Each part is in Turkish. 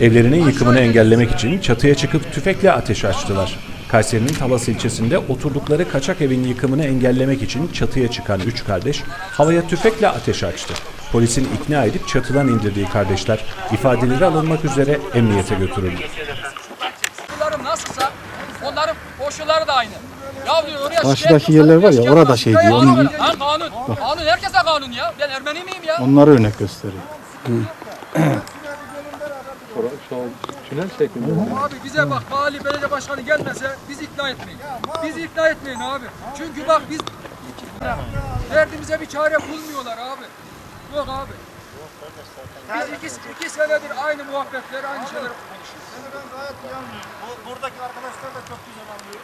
Evlerinin yıkımını engellemek için çatıya çıkıp tüfekle ateş açtılar. Kayseri'nin Talas ilçesinde oturdukları kaçak evin yıkımını engellemek için çatıya çıkan üç kardeş havaya tüfekle ateş açtı. Polisin ikna edip çatıdan indirdiği kardeşler ifadeleri alınmak üzere emniyete götürüldü. Nasılsa onların koşulları da aynı. Ya diyor oraya Karşıdaki yerler var ya, orada şey diyor, onun- Lan kanun. Kanun herkese kanun ya. Ben Ermeni miyim ya? Onları örnek gösteriyor. Abi bize bak vali belediye başkanı gelmese biz ikna etmeyin. Biz ikna etmeyin abi. Çünkü bak biz derdimize bir çare bulmuyorlar abi. Yok abi. Biz iki, iki senedir aynı muhabbetler, aynı şeyler konuşuyoruz. Buradaki arkadaşlar da çok güzel anlıyor.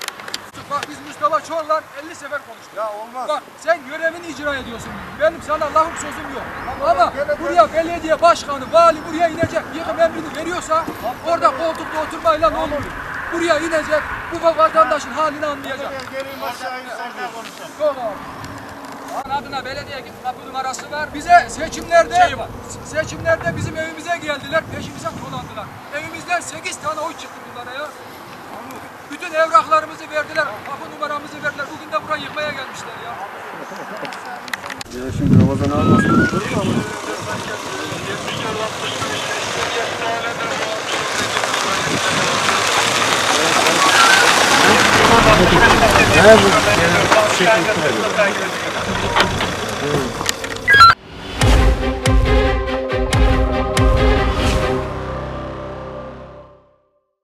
Bak biz Mustafa Çorlan 50 sefer konuştuk. Ya olmaz. Bak sen görevini icra ediyorsun. Benim sana lafım sözüm yok. Ama buraya belediye başkanı, vali buraya inecek. Yıkım emrini veriyorsa orada koltukta oturmayla ne olmuyor? Buraya inecek, bu vatandaşın halini anlayacak. Gelin aşağı insan konuşalım. Adına belediye git kapı numarası var. Bize seçimlerde seçimlerde bizim evimize geldiler, peşimize dolandılar. Evimizden 8 tane oy çıktı bunlara ya. Bütün evraklarımızı verdiler, kapı numaramızı verdiler. Bugün de burayı yıkmaya gelmişler ya.